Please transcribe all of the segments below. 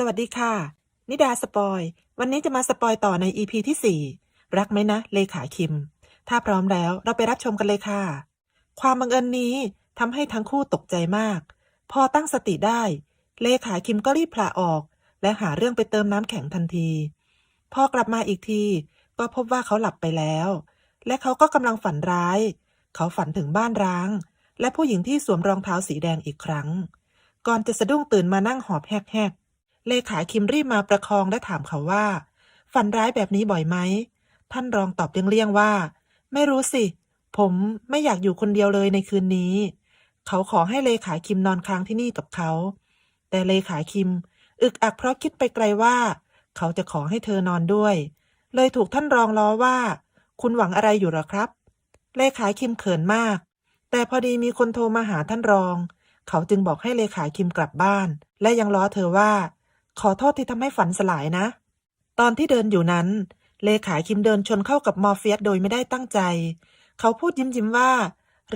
สวัสดีค่ะ นิดาสปอย วันนี้จะมาสปอยต่อใน EP ที่ 4 รักไหมนะ เลขาคิม ถ้าพร้อมแล้วเราไปรับชมกันเลยค่ะ ความบังเอิญนี้ทำให้ทั้งคู่ตกใจมาก พอตั้งสติได้ เลขาคิมก็รีบพลาออก และหาเรื่องไปเติมน้ำแข็งทันที พอกลับมาอีกที ก็พบว่าเขาหลับไปแล้ว และเขาก็กำลังฝันร้าย เขาฝันถึงบ้านร้าง และผู้หญิงที่สวมรองเท้าสีแดงอีกครั้ง ก่อนจะสะดุ้งตื่นมานั่งหอบแฮกๆ เลขาคิมรีบมาประคองและถามเขาว่า ฝันร้ายแบบนี้บ่อยไหม ท่านรองตอบเลี่ยงๆว่า ไม่รู้สิ ผมไม่อยากอยู่คนเดียวเลยในคืนนี้ เขาขอให้เลขาคิมนอนค้างที่นี่กับเขา แต่เลขาคิม อึกอักเพราะคิดไปไกลว่า เขาจะขอให้เธอนอนด้วย เลยถูกท่านรองล้อว่า คุณหวังอะไรอยู่หรอครับ เลขาคิมเขินมาก แต่พอดีมีคนโทรมาหาท่านรอง เขาจึงบอกให้เลขาคิมกลับบ้าน และยังล้อเธอว่า ขอโทษที่ทำให้ฝันสลายนะ ตอนที่เดินอยู่นั้น เลขาคิมเดินชนเข้ากับมอร์เฟียสโดยไม่ได้ตั้งใจ เขาพูดยิ้มยิ้มว่า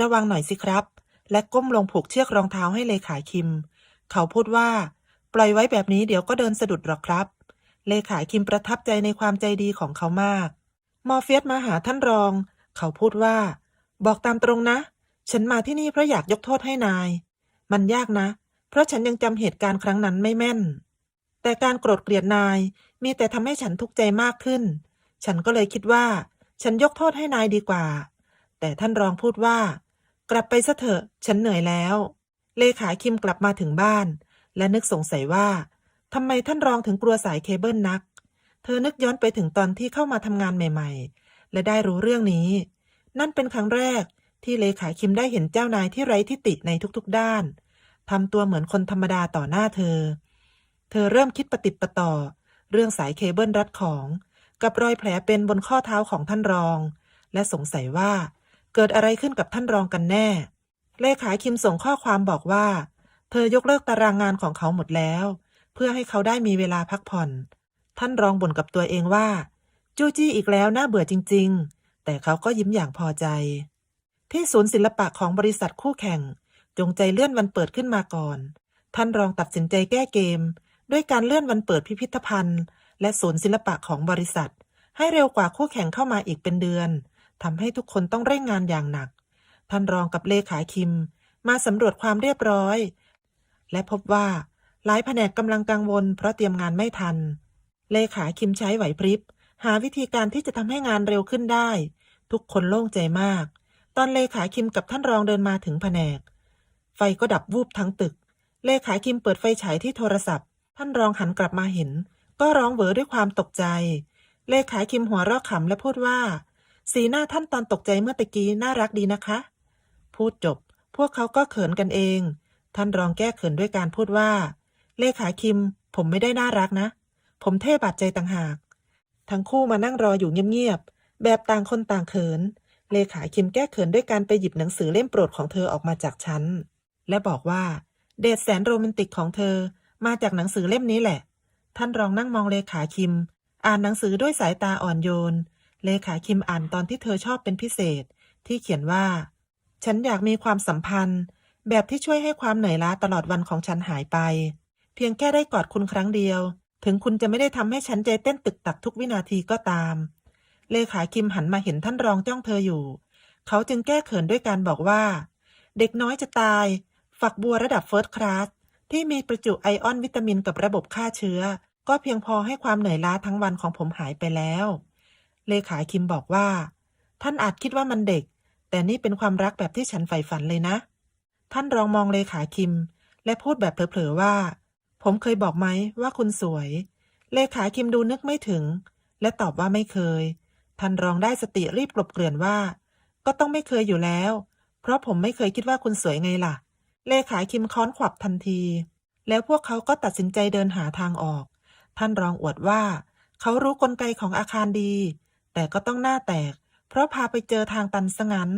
ระวังหน่อยสิครับ และก้มลงผูกเชือกรองเท้าให้เลขาคิม เขาพูดว่า ปล่อยไว้แบบนี้เดี๋ยวก็เดินสะดุดหรอกครับ เลขาคิมประทับใจในความใจดีของเขามาก มอร์เฟียสมาหาท่านรอง เขาพูดว่า บอกตามตรงนะ ฉันมาที่นี่เพราะอยากยกโทษให้นาย มันยากนะ เพราะฉันยังจำเหตุการณ์ครั้งนั้นไม่แม่น แต่การโกรธเกลียดนายมีแต่ทำให้ฉันทุกข์ใจมากขึ้น ฉันก็เลยคิดว่า ฉันยกโทษให้นายดีกว่า แต่ท่านรองพูดว่า กลับไปซะเถอะ ฉันเหนื่อยแล้ว เลขาคิมกลับมาถึงบ้าน และนึกสงสัยว่าทำไมท่านรองถึงกลัวสายเคเบิลนัก เธอนึกย้อนไปถึงตอนที่เข้ามาทำงานใหม่ ๆ และได้รู้เรื่องนี้ นั่นเป็นครั้งแรกที่เลขาคิมได้เห็นเจ้านายที่ไร้ทิฏฐิในทุกๆด้านทำตัวเหมือนคนธรรมดาต่อหน้าเธอ เธอเริ่มคิดประติดประต่อ เรื่องสายเคเบิลรัดของ กับรอยแผลเป็นบนข้อเท้าของท่านรอง และสงสัยว่า เกิดอะไรขึ้นกับท่านรองกันแน่ เลขาคิมส่งข้อความบอกว่า เธอยกเลิกตารางงานของเขาหมดแล้ว เพื่อให้เขาได้มีเวลาพักผ่อน ท่านรองบ่นกับตัวเองว่า จู้จี้อีกแล้วน่าเบื่อจริง ๆ แต่เขาก็ยิ้มอย่างพอใจ ที่ศูนย์ศิลปะของบริษัทคู่แข่งจงใจเลื่อนวันเปิดขึ้นมาก่อน ท่านรองตัดสินใจแก้เกม ด้วยการเลื่อนวันเปิดพิพิธภัณฑ์ และศูนย์ศิลปะของบริษัท ให้เร็วกว่าคู่แข่งเข้ามาอีกเป็นเดือนทำให้ทุกคนต้องเร่งงานอย่างหนัก ท่านรองกับเลขาคิม มาสำรวจความเรียบร้อย และพบว่าหลายแผนกกำลังกังวล เพราะเตรียมงานไม่ทัน เลขาคิมใช้ไหวพริบ หาวิธีการที่จะทำให้งานเร็วขึ้นได้ ทุกคนโล่งใจมาก ตอนเลขาคิมกับท่านรองเดินมาถึงแผนก ไฟก็ดับวูบทั้งตึก เลขาคิมเปิดไฟฉายที่โทรศัพท์ ท่านรองหันกลับมาเห็น ก็ร้องเวอด้วยความตกใจ เลขาคิมหัวเราะขำและพูดว่า สีหน้าท่านตอนตกใจเมื่อตะกี้น่ารักดีนะคะ พูดจบ พวกเขาก็เขินกันเอง ท่านรองแก้เขินด้วยการพูดว่า เลขาคิม ผมไม่ได้น่ารักนะ ผมเท่บาดใจต่างหาก ทั้งคู่มานั่งรออยู่เงียบๆแบบต่างคนต่างเขิน เลขาคิมแก้เขินด้วยการไปหยิบหนังสือเล่มโปรดของเธอออกมาจากชั้น และบอกว่า เดทแสนโรแมนติกของเธอ มาจากหนังสือเล่มนี้แหละ ท่านรองนั่งมองเลขาคิม อ่านหนังสือด้วยสายตาอ่อนโยน เลขาคิมอ่านตอนที่เธอชอบเป็นพิเศษ ที่เขียนว่า ฉันอยากมีความสัมพันธ์ แบบที่ช่วยให้ความเหนื่อยล้าตลอดวันของฉันหายไป เพียงแค่ได้กอดคุณครั้งเดียว ถึงคุณจะไม่ได้ทำให้ฉันใจเต้นตึกตักทุกวินาทีก็ตาม เลขาคิมหันมาเห็นท่านรองจ้องเธออยู่ เขาจึงแก้เขินด้วยการบอกว่า เด็กน้อยจะตาย ฝักบัวระดับเฟิร์สคลาส ที่มีประจุไอออนวิตามินกับระบบฆ่าเชื้อ ก็เพียงพอให้ความเหนื่อยล้าทั้งวันของผมหายไปแล้ว เลขาคิมบอกว่า ท่านอาจคิดว่ามันเด็ก แต่นี่เป็นความรักแบบที่ฉันใฝ่ฝันเลยนะ ท่านรองมองเลขาคิม และพูดแบบเผลอๆว่า ผมเคยบอกไหมว่าคุณสวย เลขาคิมดูนึกไม่ถึง และตอบว่าไม่เคย ท่านรองได้สติรีบกลบเกลื่อนว่า ก็ต้องไม่เคยอยู่แล้ว เพราะผมไม่เคยคิดว่าคุณสวยไงล่ะ เลขาคิมค้อนขวับทันที แล้วพวกเขาก็ตัดสินใจเดินหาทางออก ท่านรองอวดว่า เขารู้กลไกของอาคารดี แต่ก็ต้องหน้าแตก เพราะพาไปเจอทางตันซะงั้น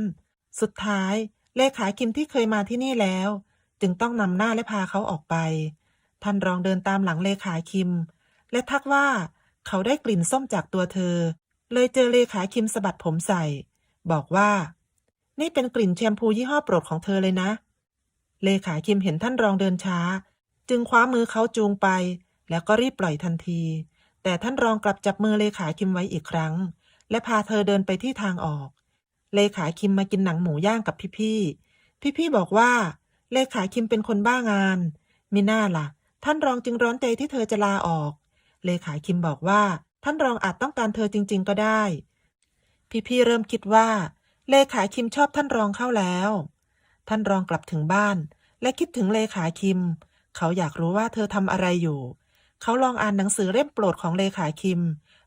สุดท้าย เลขาคิมที่เคยมาที่นี่แล้ว จึงต้องนำหน้าและพาเขาออกไป ท่านรองเดินตามหลังเลขาคิม และทักว่าเขาได้กลิ่นส้มจากตัวเธอ เลยเจอเลขาคิมสะบัดผมใส่ บอกว่า นี่เป็นกลิ่นแชมพูยี่ห้อโปรดของเธอเลยนะเเลขาคิมเห็นท่านรองเดินช้า จึงคว้ามือเขาจูงไป แล้วก็รีบปล่อยทันที แต่ท่านรองกลับจับมือเลขาคิมไว้อีกครั้ง และพาเธอเดินไปที่ทางออก เลขาคิมมากินหนังหมูย่างกับพี่ๆพี่ๆบอกว่า เลขาคิมเป็นคนบ้างาน มิน่าล่ะ ท่านรองจึงร้อนใจที่เธอจะลาออก เลขาคิมบอกว่า ท่านรองอาจต้องการเธอจริง ๆ ก็ได้ พี่ๆเริ่มคิดว่า เลขาคิมชอบท่านรองเข้าแล้ว ท่านรองกลับถึงบ้าน และคิดถึงเลขาคิม เขาอยากรู้ว่าเธอทำอะไรอยู่ เขาลองอ่านหนังสือเล่มโปรดของเลขาคิม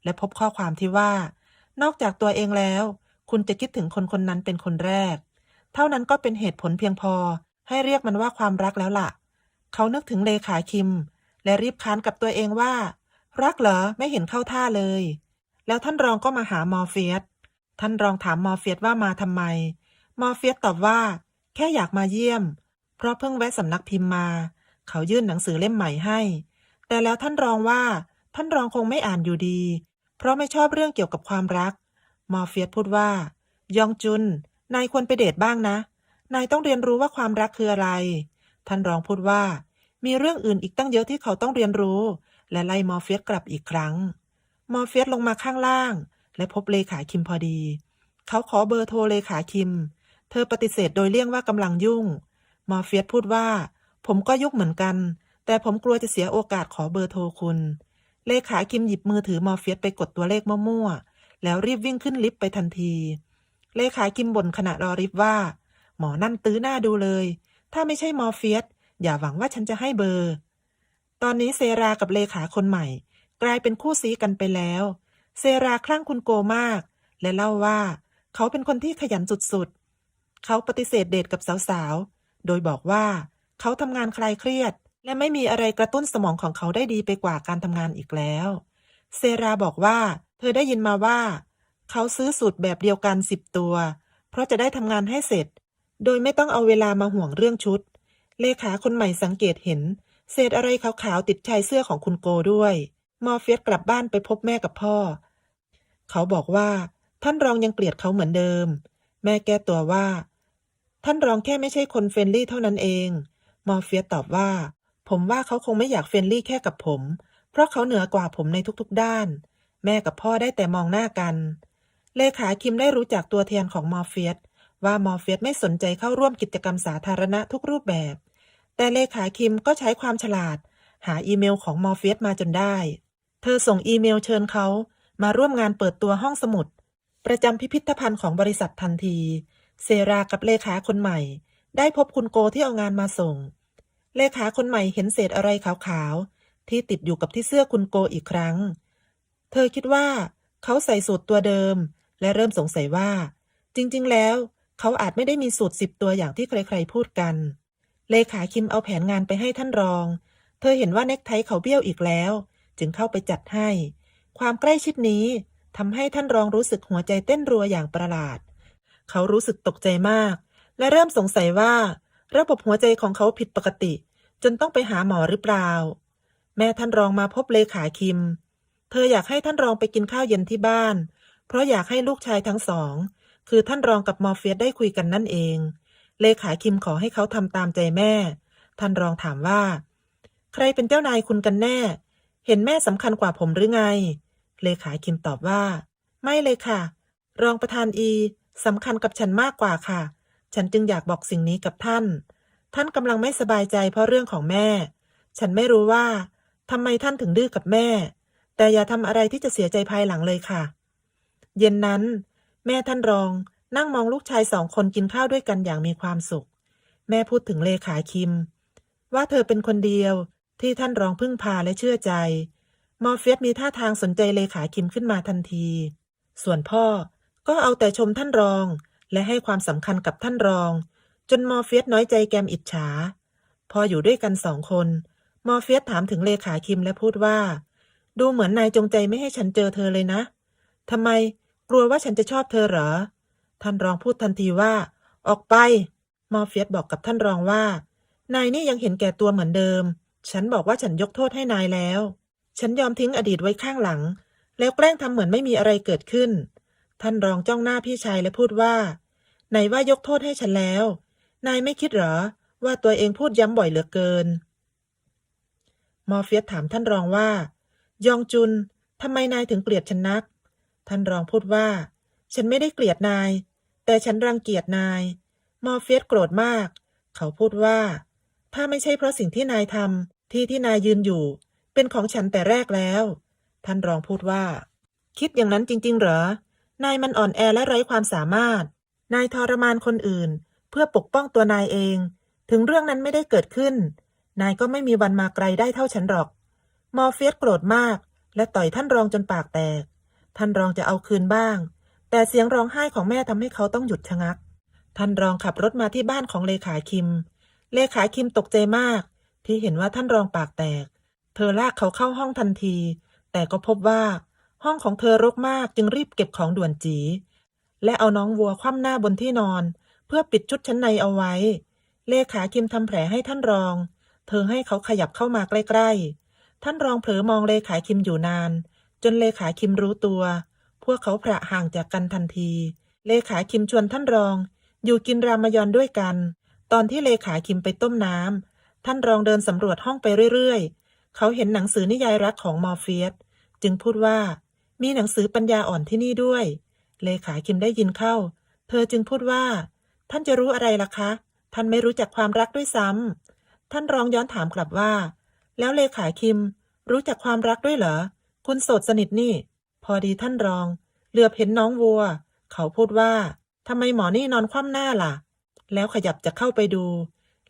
และพบข้อความที่ว่า นอกจากตัวเองแล้ว คุณจะคิดถึงคนคนนั้นเป็นคนแรก เท่านั้นก็เป็นเหตุผลเพียงพอ ให้เรียกมันว่าความรักแล้วล่ะ เขานึกถึงเลขาคิม และรีบค้านกับตัวเองว่า รักเหรอไม่เห็นเข้าท่าเลย แล้วท่านรองก็มาหามอร์เฟียสท่านรองถามมอร์เฟียสว่ามาทำไม มอร์เฟียสตอบว่า แค่อยากมาเยี่ยม เพราะเพิ่งแวะสำนักพิมพ์มา เขายื่นหนังสือเล่มใหม่ให้ แต่แล้วท่านรองว่า ท่านรองคงไม่อ่านอยู่ดี เพราะไม่ชอบเรื่องเกี่ยวกับความรัก มอร์เฟียสพูดว่า ยองจุน นายควรไปเดทบ้างนะ นายต้องเรียนรู้ว่าความรักคืออะไร ท่านรองพูดว่า มีเรื่องอื่นอีกตั้งเยอะที่เขาต้องเรียนรู้ และไล่มอร์เฟียสกลับอีกครั้ง มอร์เฟียสลงมาข้างล่าง และพบเลขาคิมพอดี เขาขอเบอร์โทรเลขาคิม เธอปฏิเสธโดยเลี่ยงว่ากำลังยุ่ง มอร์เฟียสพูดว่า ผมก็ยุ่งเหมือนกัน แต่ผมกลัวจะเสียโอกาสขอเบอร์โทรคุณ เลขาคิมหยิบมือถือมอร์เฟียสไปกดตัวเลขมั่วๆ แล้วรีบวิ่งขึ้นลิฟต์ไปทันที เลขาคิมบ่นขณะรอลิฟต์ว่า หมอนั่นตื้อหน้าดูเลย ถ้าไม่ใช่มอร์เฟียสอย่าหวังว่าฉันจะให้เบอร์ ตอนนี้เซรากับเลขาคนใหม่ กลายเป็นคู่ซีกันไปแล้ว เซราคลั่งคุณโกมาก และเล่าว่า เขาเป็นคนที่ขยันสุด เขาปฏิเสธเดทกับสาวๆ โดยบอกว่าเขาทำงานคลายเครียด และไม่มีอะไรกระตุ้นสมองของเขาได้ดีไปกว่าการทำงานอีกแล้ว เซราบอกว่า เธอได้ยินมาว่า เขาซื้อสูตรแบบเดียวกันสิบตัว เพราะจะได้ทำงานให้เสร็จ โดยไม่ต้องเอาเวลามาห่วงเรื่องชุด เลขาคนใหม่สังเกตเห็น เศษอะไรขาวๆติดชายเสื้อของคุณโกด้วย มอร์เฟียสกลับบ้านไปพบแม่กับพ่อ เขาบอกว่า ท่านรองยังเกลียดเขาเหมือนเดิม แม่แก้ตัวว่า ท่านรองแค่ไม่ใช่คนเฟรนลี่เท่านั้นเอง มอร์เฟียสตอบว่า ผมว่าเขาคงไม่อยากเฟรนลี่แค่กับผม เพราะเขาเหนือกว่าผมในทุกๆด้าน แม่กับพ่อได้แต่มองหน้ากัน เลขาคิมได้รู้จักตัวแทนของมอร์เฟียสว่ามอร์เฟียสไม่สนใจเข้าร่วมกิจกรรมสาธารณะทุกรูปแบบ แต่เลขาคิมก็ใช้ความฉลาด หาอีเมลของมอร์เฟียสมาจนได้ เธอส่งอีเมลเชิญเขามาร่วมงานเปิดตัวห้องสมุด ประจำพิพิธภัณฑ์ของบริษัททันที เซรากับเลขาคนใหม่ ได้พบคุณโกที่เอางานมาส่ง เลขาคนใหม่เห็นเศษอะไรขาวๆ ที่ติดอยู่กับที่เสื้อคุณโกอีกครั้ง เธอคิดว่า เขาใส่สูตรตัวเดิม และเริ่มสงสัยว่า จริงๆ แล้ว เขาอาจไม่ได้มีสูตรสิบตัวอย่างที่ใครๆ พูดกัน เลขาคิมเอาแผนงานไปให้ท่านรอง เธอเห็นว่าเน็กไทเขาเบี้ยวอีกแล้ว จึงเข้าไปจัดให้ ความใกล้ชิดนี้ทำให้ท่านรองรู้สึกหัวใจเต้นรัวอย่างประหลาด เขารู้สึกตกใจมาก และเริ่มสงสัยว่า ระบบหัวใจของเขาผิดปกติ จนต้องไปหาหมอหรือเปล่า แม่ท่านรองมาพบเลขาคิม เธออยากให้ท่านรองไปกินข้าวเย็นที่บ้าน เพราะอยากให้ลูกชายทั้งสอง คือท่านรองกับมอร์เฟียสได้คุยกันนั่นเอง เลขาคิมขอให้เขาทำตามใจแม่ ท่านรองถามว่า ใครเป็นเจ้านายคุณกันแน่ เห็นแม่สำคัญกว่าผมหรือไง เลขาคิมตอบว่า ไม่เลยค่ะ รองประธานอี สำคัญกับฉันมากกว่าค่ะ ฉันจึงอยากบอกสิ่งนี้กับท่าน ท่านกำลังไม่สบายใจเพราะเรื่องของแม่ ฉันไม่รู้ว่าทำไมท่านถึงดื้อกับแม่ แต่อย่าทำอะไรที่จะเสียใจภายหลังเลยค่ะ เย็นนั้น แม่ท่านรองนั่งมองลูกชายสองคนกินข้าวด้วยกันอย่างมีความสุข แม่พูดถึงเลขาคิม ว่าเธอเป็นคนเดียวที่ท่านรองพึ่งพาและเชื่อใจ มอร์เฟียสมีท่าทางสนใจเลขาคิมขึ้นมาทันที ส่วนพ่อ ก็เอาแต่ชมท่านรอง และให้ความสำคัญกับท่านรอง จนมอร์เฟียสน้อยใจแกมอิจฉา พออยู่ด้วยกันสองคน มอร์เฟียสถามถึงเลขาคิมและพูดว่า ดูเหมือนนายจงใจไม่ให้ฉันเจอเธอเลยนะทำไมกลัวว่าฉันจะชอบเธอเหรอ ท่านรองพูดทันทีว่า ออกไป มอร์เฟียสบอกกับท่านรองว่า นายนี่ยังเห็นแก่ตัวเหมือนเดิม ฉันบอกว่าฉันยกโทษให้นายแล้ว ฉันยอมทิ้งอดีตไว้ข้างหลัง แล้วแกล้งทำเหมือนไม่มีอะไรเกิดขึ้น ท่านรองจ้องหน้าพี่ชายและพูดว่า ไหนว่ายกโทษให้ฉันแล้ว นายไม่คิดหรอ ว่าตัวเองพูดย้ำบ่อยเหลือเกิน มอร์เฟียสถามท่านรองว่า ยองจุนทำไมนายถึงเกลียดฉันนัก ท่านรองพูดว่า ฉันไม่ได้เกลียดนาย แต่ฉันรังเกียจนาย มอร์เฟียสโกรธมาก เขาพูดว่า ถ้าไม่ใช่เพราะสิ่งที่นายทำที่ที่นายยืนอยู่ เป็นของฉันแต่แรกแล้ว ท่านรองพูดว่า คิดอย่างนั้นจริง ๆ เหรอ นายมันอ่อนแอและไร้ความสามารถ นายทรมานคนอื่น เพื่อปกป้องตัวนายเอง ถึงเรื่องนั้นไม่ได้เกิดขึ้น นายก็ไม่มีวันมาไกลได้เท่าฉันหรอก มอร์เฟียสโกรธมาก และต่อยท่านรองจนปากแตก ท่านรองจะเอาคืนบ้าง แต่เสียงร้องไห้ของแม่ทำให้เขาต้องหยุดชะงัก ท่านรองขับรถมาที่บ้านของเลขาคิม เลขาคิมตกใจมาก ที่เห็นว่าท่านรองปากแตก เธอลากเขาเข้าห้องทันที แต่ก็พบว่า ห้องของเธอรกมากจึงรีบเก็บของด่วนจี และเอาน้องวัวคว่ำหน้าบนที่นอน เพื่อปิดชุดชั้นในเอาไว้ เลขาคิมทำแผลให้ท่านรอง เธอให้เขาขยับเข้ามาใกล้ๆ ท่านรองเผลอมองเลขาคิมอยู่นาน จนเลขาคิมรู้ตัว พวกเขาพระห่างจากกันทันที เลขาคิมชวนท่านรอง อยู่กินรามยอนด้วยกัน ตอนที่เลขาคิมไปต้มน้ำท่านรองเดินสำรวจห้องไปเรื่อยๆ เขาเห็นหนังสือนิยายรักของมอร์เฟียสจึงพูดว่า มีหนังสือปัญญาอ่อนที่นี่ด้วย เลขาคิมได้ยินเข้า เธอจึงพูดว่า ท่านจะรู้อะไรล่ะคะ ท่านไม่รู้จักความรักด้วยซ้ำท่านรองย้อนถามกลับว่า แล้วเลขาคิม รู้จักความรักด้วยเหรอ คุณโสดสนิทนี่ พอดีท่านรอง เหลือบเห็นน้องวัว เขาพูดว่าทำไมหมอนี่นอนคว่ำหน้าล่ะ แล้วขยับจะเข้าไปดู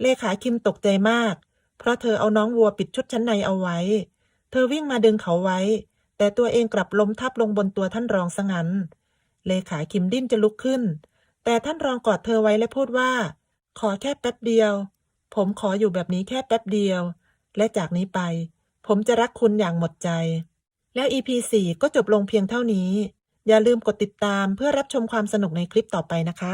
เลขาคิมตกใจมาก เพราะเธอเอาน้องวัวปิดชุดชั้นในเอาไว้ เธอวิ่งมาดึงเขาไว้ แต่ตัวเองกลับล้มทับลงบนตัวท่านรองซะงั้นเลขาคิมดิ้นจะลุกขึ้น แต่ท่านรองกอดเธอไว้และพูดว่า ขอแค่แป๊บเดียว ผมขออยู่แบบนี้แค่แป๊บเดียว และจากนี้ไป ผมจะรักคุณอย่างหมดใจ แล้ว EP 4ก็จบลงเพียงเท่านี้ อย่าลืมกดติดตามเพื่อรับชมความสนุกในคลิปต่อไปนะคะ